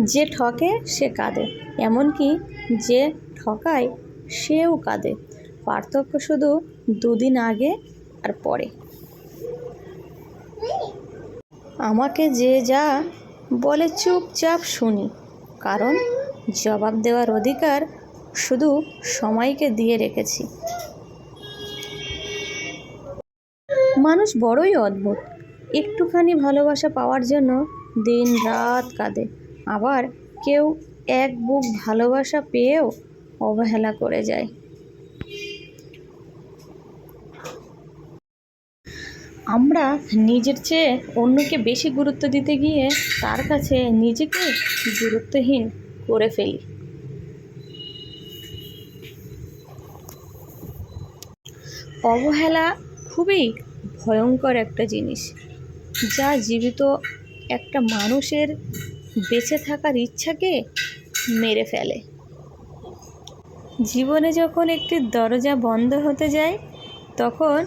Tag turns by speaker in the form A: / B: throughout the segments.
A: যে ঠকে, সে কাঁদে। এমনকি যে ঠকায়, সেও কাঁদে। পার্থক্য শুধু দুদিন আগে আর পরে। আমাকে যে যা বলে চুপচাপ শুনি, কারণ জবাব দেওয়ার অধিকার শুধু সময়কে দিয়ে রেখেছি। মানুষ বড়ই অদ্ভুত। একটুখানি ভালোবাসা পাওয়ার জন্য দিন রাত কাঁদে। আবার কেউ এক বুক ভালোবাসা পেয়েও অবহেলা করে যায়। আমরা নিজের চেয়ে অন্যকে বেশি গুরুত্ব দিতে গিয়ে তার কাছে নিজেকে গুরুত্বহীন করে ফেলি। অবহেলা খুবই ভয়ঙ্কর একটা জিনিস, যা জীবিত একটা মানুষের বেঁচে থাকার ইচ্ছাকে মেরে ফেলে। জীবনে যখন একটি দরজা বন্ধ হতে যায়, তখন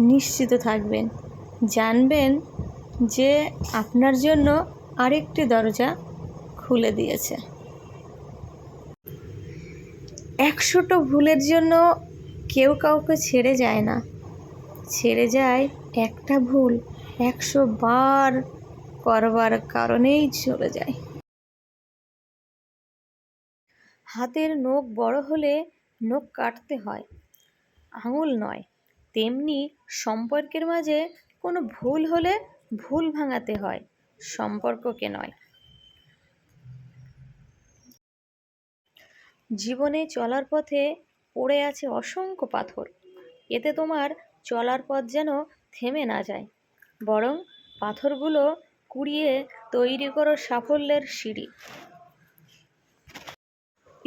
A: নিশ্চিত থাকবেন, জানবেন যে আপনার জন্য আরেকটি দরজা খুলে দিয়েছে। একশোটা ভুলের জন্য কেউ কাউকে ছেড়ে যায় না। ছেড়ে যায় একটা ভুল একশো বার করবার কারণেই চলে যায়। হাতের নখ বড় হলে নখ কাটতে হয়। আঙুল নয়, তেমনি সম্পর্কের মাঝে কোনো ভুল হলে ভুল ভাঙাতে হয়, সম্পর্ককে নয়। জীবনে চলার পথে পড়ে আছে অসংখ্য পাথর, এতে তোমার চলার পথ যেন থেমে না যায়, বরং পাথরগুলো কুড়িয়ে তৈরি করো সাফল্যের সিঁড়ি।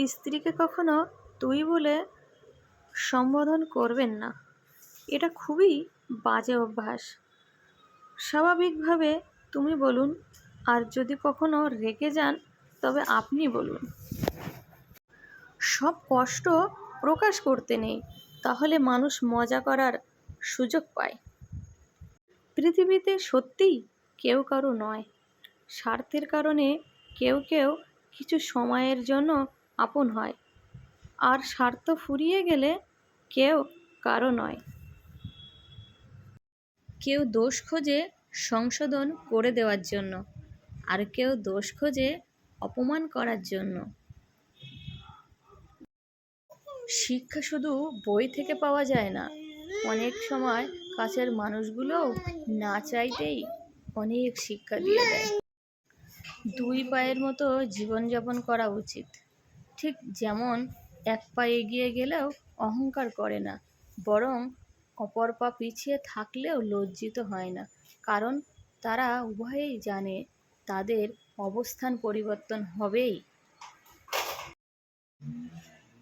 A: স্ত্রীকে কখনো তুই বলে সম্বোধন করবেন না। এটা খুবই বাজে অভ্যাস। স্বাভাবিকভাবে তুমি বলুন, আর যদি কখনো রেগে যান, তবে আপনি বলুন। সব কষ্ট প্রকাশ করতে নেই, তাহলে মানুষ মজা করার সুযোগ পায়। পৃথিবীতে সত্যিই কেউ কারও নয়। স্বার্থের কারণে কেউ কেউ কিছু সময়ের জন্য আপন হয়। আর স্বার্থ ফুরিয়ে গেলে কেউ কারও নয়। কেউ দোষ খোঁজে সংশোধন করে দেওয়ার জন্য, আর কেউ দোষ খোঁজে অপমান করার জন্য। শিক্ষা শুধু বই থেকে পাওয়া যায় না। অনেক সময় কাছের মানুষগুলোও না চাইতেই অনেক শিক্ষা দিয়ে দেয়। দুই পায়ের মতো জীবনযাপন করা উচিত। ঠিক যেমন এক পা এগিয়ে গেলেও অহংকার করে না, বরং অপর পা পিছিয়ে থাকলেও লজ্জিত হয় না। কারণ তারা উভয়েই জানে তাদের অবস্থান পরিবর্তন হবেই।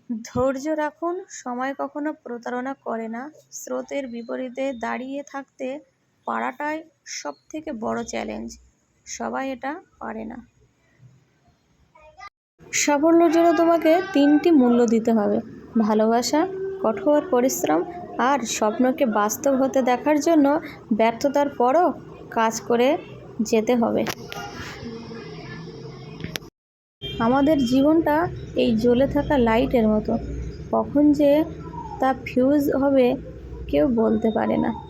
A: ধৈর্য রাখুন, সময় কখনো প্রতারণা করে না। স্রোতের বিপরীতে দাঁড়িয়ে থাকতে পারাটাই সব থেকে বড় চ্যালেঞ্জ। সবাই এটা পারে না। সাফল্যের জন্য তোমাকে তিনটি মূল্য দিতে হবে। ভালোবাসা, কঠোর পরিশ্রম আর স্বপ্নকে বাস্তব হতে দেখার জন্য ব্যর্থতার পরও কাজ করে যেতে হবে। আমাদের জীবনটা এই জ্বলে থাকা লাইটের মতো। কখন যে তা ফিউজ হবে কেউ বলতে পারে না।